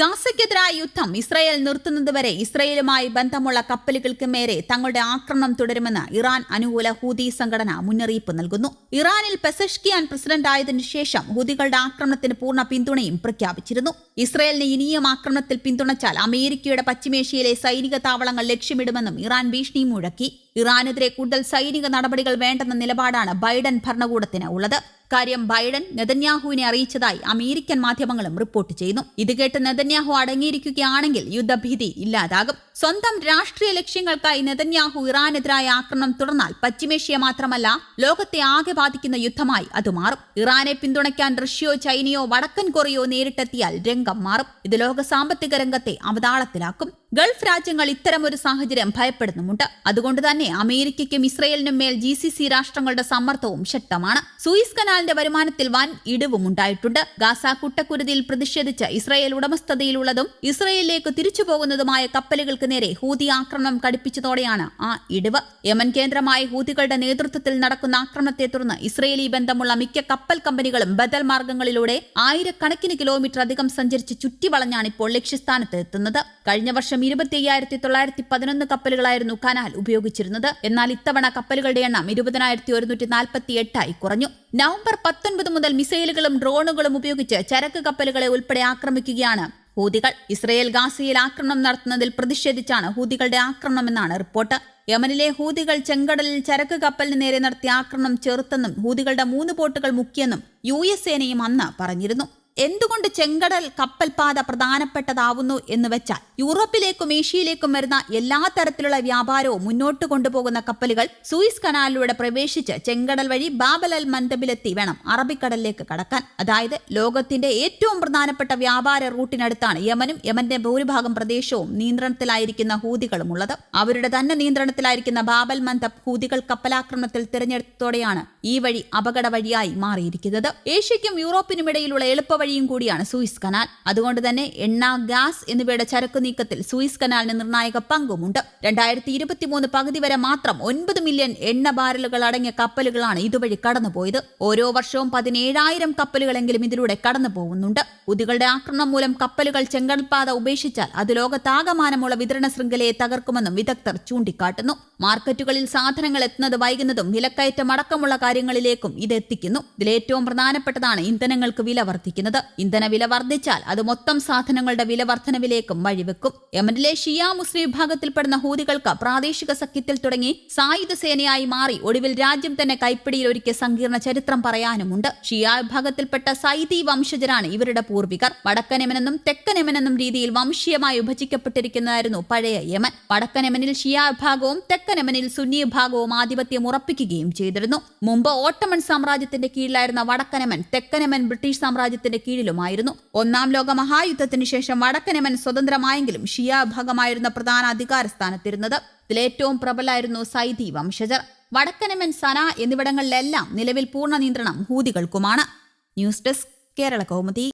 ഗാസയ്ക്കെതിരായ യുദ്ധം ഇസ്രായേൽ നിർത്തുന്നതുവരെ ഇസ്രായേലുമായി ബന്ധമുള്ള കപ്പലുകൾക്ക് മേരെ തങ്ങളുടെ ആക്രമണം തുടരുമെന്ന് ഇറാൻ അനുകൂല ഹൂതി സംഘടന മുന്നറിയിപ്പ് നൽകുന്നു. ഇറാനിൽ പെസഷ്കിയാൻ പ്രസിഡന്റ് ആയതിനു ശേഷം ഹൂതികളുടെ ആക്രമണത്തിന് പൂർണ പിന്തുണയും പ്രഖ്യാപിച്ചിരുന്നു. ഇസ്രായേലിനെ ഇനിയും ആക്രമണത്തിൽ പിന്തുണച്ചാൽ അമേരിക്കയുടെ പശ്ചിമേഷ്യയിലെ സൈനിക താവളങ്ങൾ ലക്ഷ്യമിടുമെന്നും ഇറാൻ ഭീഷണി മുഴക്കി. ഇറാനെതിരെ കൂടുതൽ സൈനിക നടപടികൾ വേണ്ടെന്ന നിലപാടാണ് ബൈഡൻ ഭരണകൂടത്തിന് ഉള്ളത്. കാര്യം ബൈഡൻ നെതന്യാഹുവിനെ അറിയിച്ചതായി അമേരിക്കൻ മാധ്യമങ്ങളും റിപ്പോർട്ട് ചെയ്യുന്നു. ഇത് കേട്ട് നെതന്യാഹു അടങ്ങിയിരിക്കുകയാണെങ്കിൽ യുദ്ധഭീതി ഇല്ലാതാകും. സ്വന്തം രാഷ്ട്രീയ ലക്ഷ്യങ്ങൾക്കായി നെതന്യാഹു ഇറാനെതിരായ ആക്രമണം തുടർന്നാൽ പശ്ചിമേഷ്യ മാത്രമല്ല ലോകത്തെ ആകെ ബാധിക്കുന്ന യുദ്ധമായി അത് മാറും. ഇറാനെ പിന്തുണയ്ക്കാൻ റഷ്യയോ ചൈനയോ വടക്കൻ കൊറിയോ നേരിട്ടെത്തിയാൽ രംഗം മാറും. ഇത് ലോക സാമ്പത്തിക രംഗത്തെ അവതാളത്തിലാക്കും. ഗൾഫ് രാജ്യങ്ങൾ ഇത്തരമൊരു സാഹചര്യം ഭയപ്പെടുന്നുമുണ്ട്. അതുകൊണ്ട് തന്നെ അമേരിക്കയ്ക്കും ഇസ്രയേലിനും മേൽ ജി സി സി രാഷ്ട്രങ്ങളുടെ സമ്മർദ്ദവും ശക്തമാണ്. സൂയിസ് കനാലിന്റെ വരുമാനത്തിൽ വൻ ഇടിവും ഉണ്ടായിട്ടുണ്ട്. ഗാസ കുട്ടക്കുരുതിയിൽ പ്രതിഷേധിച്ച് ഇസ്രയേൽ ഉടമസ്ഥതയിലുള്ളതും ഇസ്രയേലിലേക്ക് തിരിച്ചു പോകുന്നതുമായ കപ്പലുകൾക്ക് നേരെ ഹൂതി ആക്രമണം കടുപ്പിച്ചതോടെയാണ് ആ ഇടിവ്. യമൻ കേന്ദ്രമായ ഹൂതികളുടെ നേതൃത്വത്തിൽ നടക്കുന്ന ആക്രമണത്തെ തുടർന്ന് ഇസ്രയേലി ബന്ധമുള്ള മിക്ക കപ്പൽ കമ്പനികളും ബദൽ മാർഗങ്ങളിലൂടെ ആയിരക്കണക്കിന് കിലോമീറ്റർ അധികം സഞ്ചരിച്ച് ചുറ്റിവളഞ്ഞാണ് ഇപ്പോൾ ലക്ഷ്യസ്ഥാനത്ത് എത്തുന്നത്. കഴിഞ്ഞ വർഷം ഇരുപത്തി അയ്യായിരത്തി തൊള്ളായിരത്തി പതിനൊന്ന് കപ്പലുകളായിരുന്നു കനാൽ ഉപയോഗിച്ചിരുന്നത്. എന്നാൽ ഇത്തവണ കപ്പലുകളുടെ എണ്ണം ഇരുപതിനായിരത്തി ഒരുന്നൂറ്റി നാൽപ്പത്തി എട്ടായി കുറഞ്ഞു. നവംബർ പത്തൊൻപത് മുതൽ മിസൈലുകളും ഡ്രോണുകളും ഉപയോഗിച്ച് ചരക്ക് കപ്പലുകളെ ഉൾപ്പെടെ ആക്രമിക്കുകയാണ് ഹൂതികൾ. ഇസ്രയേൽ ഗാസയിൽ ആക്രമണം നടത്തുന്നതിൽ പ്രതിഷേധിച്ചാണ് ഹൂതികളുടെ ആക്രമണമെന്നാണ് റിപ്പോർട്ട്. യമനിലെ ഹൂതികൾ ചെങ്കടലിൽ ചരക്ക് കപ്പലിന് നേരെ നടത്തിയ ആക്രമണം ചെറുത്തെന്നും ഹൂതികളുടെ മൂന്ന് ബോട്ടുകൾ മുക്കിയെന്നും യു എസ് സേനയും അന്ന് പറഞ്ഞിരുന്നു. എന്തുകൊണ്ട് ചെങ്കടൽ കപ്പൽപാത പ്രധാനപ്പെട്ടതാവുന്നു എന്ന് വെച്ചാൽ യൂറോപ്പിലേക്കും ഏഷ്യയിലേക്കും വരുന്ന എല്ലാ തരത്തിലുള്ള വ്യാപാരവും മുന്നോട്ട് കൊണ്ടുപോകുന്ന കപ്പലുകൾ സൂയിസ് കനാലിലൂടെ പ്രവേശിച്ച് ചെങ്കടൽ വഴി ബാബൽ അൽ മന്ദബിലെത്തി വേണം അറബിക്കടലിലേക്ക് കടക്കാൻ. അതായത് ലോകത്തിന്റെ ഏറ്റവും പ്രധാനപ്പെട്ട വ്യാപാര റൂട്ടിനടുത്താണ് യമനും യമന്റെ ഭൂരിഭാഗം പ്രദേശവും നിയന്ത്രണത്തിലായിരിക്കുന്ന ഹൂതികളും ഉള്ളത് അവരുടെ തന്നെ നിയന്ത്രണത്തിലായിരിക്കുന്ന ബാബൽ മന്ദബ് ഹൂതികൾ കപ്പലാക്രമണത്തിൽ തിരഞ്ഞെടുത്തതോടെയാണ് ഈ വഴി അപകട വഴിയായി മാറിയിരിക്കുന്നത്. ഏഷ്യയ്ക്കും യൂറോപ്പിനുമിടയിലുള്ള എളുപ്പവഴിയും കൂടിയാണ് സൂയിസ് കനാൽ. അതുകൊണ്ട് തന്നെ എണ്ണ ഗ്യാസ് എന്നിവയുടെ ചരക്കു നീക്കത്തിൽ സൂയിസ് കനാലിന് നിർണായക പങ്കുമുണ്ട്. രണ്ടായിരത്തി ഇരുപത്തിമൂന്ന് പകുതി വരെ മാത്രം ഒൻപത് മില്യൺ എണ്ണ ബാരലുകൾ അടങ്ങിയ കപ്പലുകളാണ് ഇതുവഴി കടന്നുപോയത്. ഓരോ വർഷവും പതിനേഴായിരം കപ്പലുകളെങ്കിലും ഇതിലൂടെ കടന്നു പോകുന്നുണ്ട് ഉദികളുടെ ആക്രമണം മൂലം കപ്പലുകൾ ചെങ്കടൽപാത ഉപേക്ഷിച്ചാൽ അത് ലോകത്താകമാനമുള്ള വിതരണ ശൃംഖലയെ തകർക്കുമെന്നും വിദഗ്ധർ ചൂണ്ടിക്കാട്ടുന്നു. മാർക്കറ്റുകളിൽ സാധനങ്ങൾ എത്തുന്നത് വൈകുന്നതും വിലക്കയറ്റം അടക്കമുള്ള കാര്യങ്ങളിലേക്കും ഇത് എത്തിക്കുന്നു. ഇതിലേറ്റവും പ്രധാനപ്പെട്ടതാണ് ഇന്ധനങ്ങൾക്ക് വില വർദ്ധിക്കുന്നത്. ഇന്ധന വില വർദ്ധിച്ചാൽ അത് മൊത്തം സാധനങ്ങളുടെ വില വർധനവിലേക്കും വഴിവെക്കും. യമനിലെ ഷിയ മുസ്ലിം വിഭാഗത്തിൽപ്പെടുന്ന ഹൂതികൾക്ക് പ്രാദേശിക സഖ്യത്തിൽ തുടങ്ങി സായുധ സേനയായി മാറി ഒടുവിൽ രാജ്യം തന്നെ കൈപ്പിടിയിൽ ഒരുക്കിയ സങ്കീർണ ചരിത്രം പറയാനുമുണ്ട്. ഷിയ വിഭാഗത്തിൽപ്പെട്ട സൈദി വംശജരാണ് ഇവരുടെ പൂർവികർ. വടക്കൻ യമനെന്നും തെക്കൻ യമനെന്നും രീതിയിൽ വംശീയമായി വിഭജിക്കപ്പെട്ടിരിക്കുന്നതായിരുന്നു പഴയ യമൻ. വടക്കൻ യമനിൽ ഷിയ വിഭാഗവും തെക്കൻ യമനിൽ സുന്നി വിഭാഗവും ആധിപത്യം ഉറപ്പിക്കുകയും ചെയ്തിരുന്നു. മുമ്പ് ഓട്ടമൺ സാമ്രാജ്യത്തിന്റെ കീഴിലായിരുന്ന വടക്കനമൻ തെക്കനമൻ ബ്രിട്ടീഷ് സാമ്രാജ്യത്തിന്റെ കീഴിലുമായിരുന്നു. ഒന്നാം ലോക മഹായുദ്ധത്തിന് ശേഷം വടക്കനമൻ സ്വതന്ത്രമായെങ്കിലും ഷിയ വിഭാഗമായിരുന്ന പ്രധാന അധികാര സ്ഥാനത്തിരുന്നത് ഇതിലേറ്റവും പ്രബലായിരുന്നു സൈദി വംശജർ. വടക്കനമൻ സന എന്നിവിടങ്ങളിലെല്ലാം നിലവിൽ പൂർണ നിയന്ത്രണം ഹൂതികൾക്കുമാണ്. News desk Kerala Kaumudi.